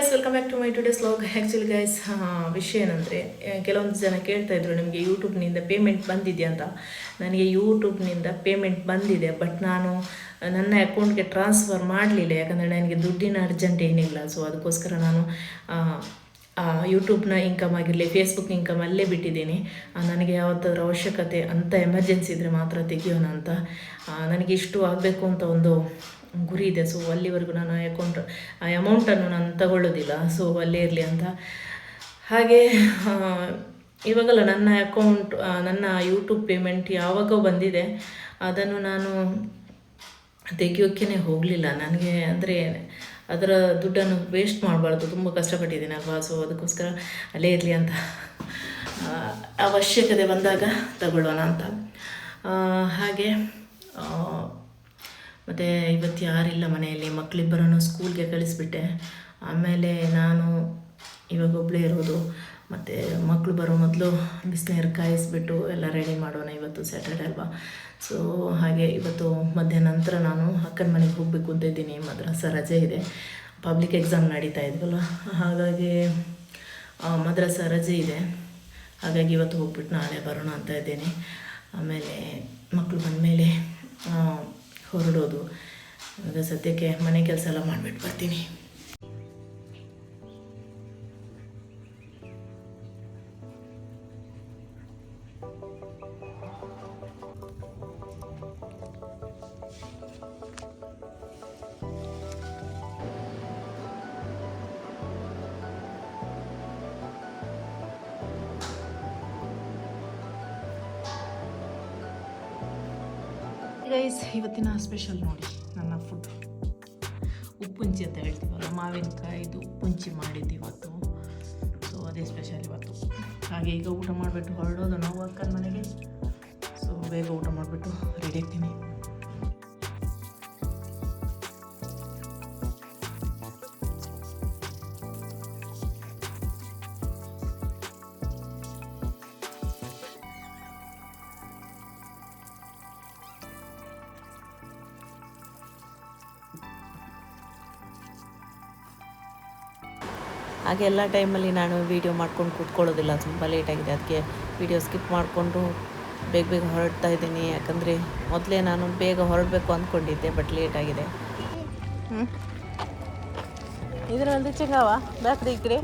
Guys welcome back to my today's log actually guys ವಿಷಯ ಏನಂದರೆ ಕೆಲವೊಂದು ಜನ ಕೇಳ್ತಾ ಇದ್ರು, ನಿಮಗೆ ಯೂಟ್ಯೂಬ್ನಿಂದ ಪೇಮೆಂಟ್ ಬಂದಿದೆ ಅಂತ. ನನಗೆ ಯೂಟ್ಯೂಬ್ನಿಂದ ಪೇಮೆಂಟ್ ಬಂದಿದೆ ಬಟ್ ನಾನು ನನ್ನ ಅಕೌಂಟ್ಗೆ ಟ್ರಾನ್ಸ್ಫರ್ ಮಾಡಲಿಲ್ಲ. ಯಾಕಂದರೆ, ನನಗೆ ದುಡ್ಡಿನ ಅರ್ಜೆಂಟ್ ಏನಿಲ್ಲ. ಸೊ ಅದಕ್ಕೋಸ್ಕರ ನಾನು ಯೂಟ್ಯೂಬ್ನ ಇನ್ಕಮ್ ಆಗಿರಲಿ ಫೇಸ್ಬುಕ್ ಇನ್ಕಮ್ ಅಲ್ಲೇ ಬಿಟ್ಟಿದ್ದೀನಿ. ನನಗೆ ಯಾವತ್ತಾದ್ರೂ ಅವಶ್ಯಕತೆ ಅಂತ ಎಮರ್ಜೆನ್ಸಿ ಇದ್ದರೆ ಮಾತ್ರ ತೆಗಿಯೋಣ ಅಂತ. ನನಗೆ ಇಷ್ಟು ಆಗಬೇಕು ಅಂತ ಒಂದು ಗುರಿ ಇದೆ. ಸೊ ಅಲ್ಲಿವರೆಗೂ ನಾನು ಅಕೌಂಟ್ ಆ ಅಮೌಂಟನ್ನು ನಾನು ತಗೊಳ್ಳೋದಿಲ್ಲ. ಸೊ ಅಲ್ಲೇ ಇರಲಿ ಅಂತ. ಹಾಗೆ ಇವಾಗಲ್ಲ ನನ್ನ ಅಕೌಂಟ್ ನನ್ನ ಯೂಟ್ಯೂಬ್ ಪೇಮೆಂಟ್ ಯಾವಾಗ ಬಂದಿದೆ. ಅದನ್ನು ನಾನು ತೆಗಿಯೋಕ್ಕೇ ಹೋಗಲಿಲ್ಲ. ನನಗೆ ಅಂದರೆ ಅದರ ದುಡ್ಡನ್ನು ವೇಸ್ಟ್ ಮಾಡಬಾರ್ದು. ತುಂಬ ಕಷ್ಟಪಟ್ಟಿದ್ದೀನಿ ಅಲ್ವಾ? ಸೊ ಅದಕ್ಕೋಸ್ಕರ ಅಲ್ಲೇ ಇರಲಿ ಅಂತ ಅವಶ್ಯಕತೆ ಬಂದಾಗ ತಗೊಳ್ಳೋಣ ಅಂತ. ಹಾಗೆ ಮತ್ತು ಇವತ್ತು ಯಾರಿಲ್ಲ ಮನೆಯಲ್ಲಿ ಮಕ್ಕಳಿಬ್ಬರನ್ನು ಸ್ಕೂಲ್ಗೆ ಕಳಿಸ್ಬಿಟ್ಟೆ. ಆಮೇಲೆ ನಾನು ಇವಾಗ ಒಬ್ಬಳೇ ಇರೋದು, ಮತ್ತು ಮಕ್ಕಳು ಬರೋ ಮೊದಲು ಬಿಸಿನೀರು ಕಾಯಿಸ್ಬಿಟ್ಟು ಎಲ್ಲ ರೆಡಿ ಮಾಡೋಣ ಇವತ್ತು ಸ್ಯಾಟರ್ಡೆ ಅಲ್ವಾ? ಸೊ ಹಾಗೆ ಇವತ್ತು ಮಧ್ಯಾಹ್ನ ನಂತರ ನಾನು ಅಕ್ಕನ ಮನೆಗೆ ಹೋಗಬೇಕು ಅಂತ ಇದ್ದೀನಿ, ಮದ್ರಾಸ ರಜೆ ಇದೆ. ಪಬ್ಲಿಕ್ ಎಕ್ಸಾಮ್ ನಡೀತಾ ಇದ್ವಲ್ಲ, ಹಾಗಾಗಿ ಮದ್ರಾಸ ರಜೆ ಇದೆ. ಹಾಗಾಗಿ ಇವತ್ತು ಹೋಗ್ಬಿಟ್ಟು ನಾಳೆ ಬರೋಣ ಅಂತ ಇದ್ದೀನಿ. ಆಮೇಲೆ ಮಕ್ಕಳು ಬಂದಮೇಲೆ ಹೊರಡೋದು. ಅಂದರೆ ಸದ್ಯಕ್ಕೆ ಮನೆ ಕೆಲಸ ಎಲ್ಲ ಮಾಡಿಬಿಟ್ಟು ಬರ್ತೀನಿ. ಗೈಸ್ ಇವತ್ತಿನ ಸ್ಪೆಷಲ್ ನೋಡಿ ನನ್ನ ಫುಡ್ ಉಪ್ಪುಂಚಿ ಅಂತ ಹೇಳ್ತೀವಲ್ಲ ಮಾವಿನಕಾಯಿದು ಉಪ್ಪುಂಚಿ ಮಾಡಿದ್ದು ಇವತ್ತು. ಹಾಗೆ ಈಗ ಊಟ ಮಾಡಿಬಿಟ್ಟು ಹೊರಡೋದು ನಾವು ಅಕ್ಕನ ಮನೆಗೆ. ಸೊ ಬೇಗ ಊಟ ಮಾಡಿಬಿಟ್ಟು ರೆಡಿ ಆಗ್ತೀನಿ. ಹಾಗೆ ಎಲ್ಲ ಟೈಮಲ್ಲಿ ನಾನು ವೀಡಿಯೋ ಮಾಡ್ಕೊಂಡು ಕೂತ್ಕೊಳ್ಳೋದಿಲ್ಲ, ತುಂಬ ಲೇಟಾಗಿದೆ ಅದಕ್ಕೆ ವೀಡಿಯೋ ಸ್ಕಿಪ್ ಮಾಡಿಕೊಂಡು ಬೇಗ ಬೇಗ ಹೊರಡ್ತಾ ಇದ್ದೀನಿ. ಯಾಕಂದರೆ ಮೊದಲೇ ನಾನು ಬೇಗ ಹೊರಡಬೇಕು ಅಂದ್ಕೊಂಡಿದ್ದೆ ಬಟ್ ಲೇಟಾಗಿದೆ ಇದರಲ್ಲಿ ಚೆಂಗವ ಬ್ಯಾಕ್ ಇಕ್ರೆ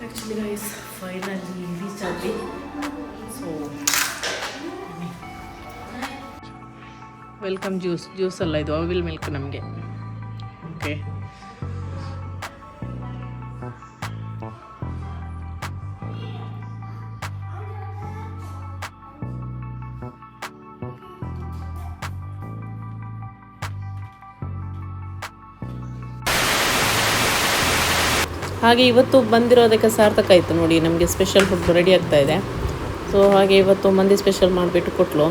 ಆ್ಯಕ್ಚುಲಿ ಗೈಸ್ ಫೈನಲಿ ರೀಚ್ ಆದ್ವಿ ಸೊ ವೆಲ್ಕಮ್ ಜ್ಯೂಸ್ ಜ್ಯೂಸ್ ಅಲ್ಲ ಇದು ಅವಿಲ್ ಮಿಲ್ಕ್ ನಮಗೆ ಓಕೆ ಹಾಗೆ ಇವತ್ತು ಬಂದಿರೋದಕ್ಕೆ ಸಾರ್ಥಕ ಆಯಿತು ನೋಡಿ, ನಮಗೆ ಸ್ಪೆಷಲ್ ಫುಡ್ ರೆಡಿ ಆಗ್ತಾ ಇದೆ. ಸೊ ಹಾಗೆ ಇವತ್ತು ಮಂದಿ ಸ್ಪೆಷಲ್ ಮಾಡಿಬಿಟ್ಟು ಕೊಟ್ಟಲು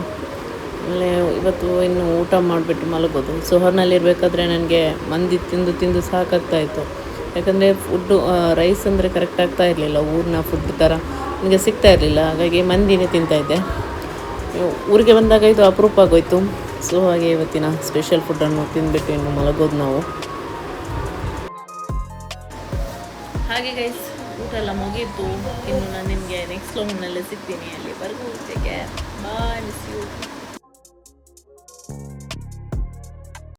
ಆಮೇಲೆ ಇವತ್ತು ಇನ್ನು ಊಟ ಮಾಡಿಬಿಟ್ಟು ಮಲಗೋದು. ಸೊಹರ್ನಲ್ಲಿರಬೇಕಾದ್ರೆ ನನಗೆ ಮಂದಿ ತಿಂದು ತಿಂದು ಸಾಕಾಗ್ತಾ ಇತ್ತು. ಯಾಕಂದರೆ ಫುಡ್ಡು ರೈಸ್ ಅಂದರೆ ಕರೆಕ್ಟ್ ಆಗ್ತಾ ಇರಲಿಲ್ಲ, ಊರಿನ ಫುಡ್ ಥರ ನನಗೆ ಸಿಗ್ತಾ ಇರಲಿಲ್ಲ. ಹಾಗಾಗಿ ಮಂದಿನೇ ತಿಂತಾಯಿದ್ದೆ ಊರಿಗೆ ಬಂದಾಗ ಇದು ಅಪರೂಪ ಆಗೋಯ್ತು. ಸೊ ಹಾಗೆ ಇವತ್ತಿನ ಸ್ಪೆಷಲ್ ಫುಡ್ಡನ್ನು ತಿಂದುಬಿಟ್ಟು ಇನ್ನು ಮಲಗೋದು ನಾವು. ಹಾಗೆ ಗೈಸ್ ಊಟ ಎಲ್ಲ ಮುಗೀತು. ಇನ್ನು ನಾನು ನಿಮಗೆ ನೆಕ್ಸ್ಟ್ ಲೋನ್ನಲ್ಲೇ ಸಿಗ್ತೀನಿ ಅಲ್ಲಿವರೆಗೂ. ಬಾಯ್ ಮಿಸ್ ಯು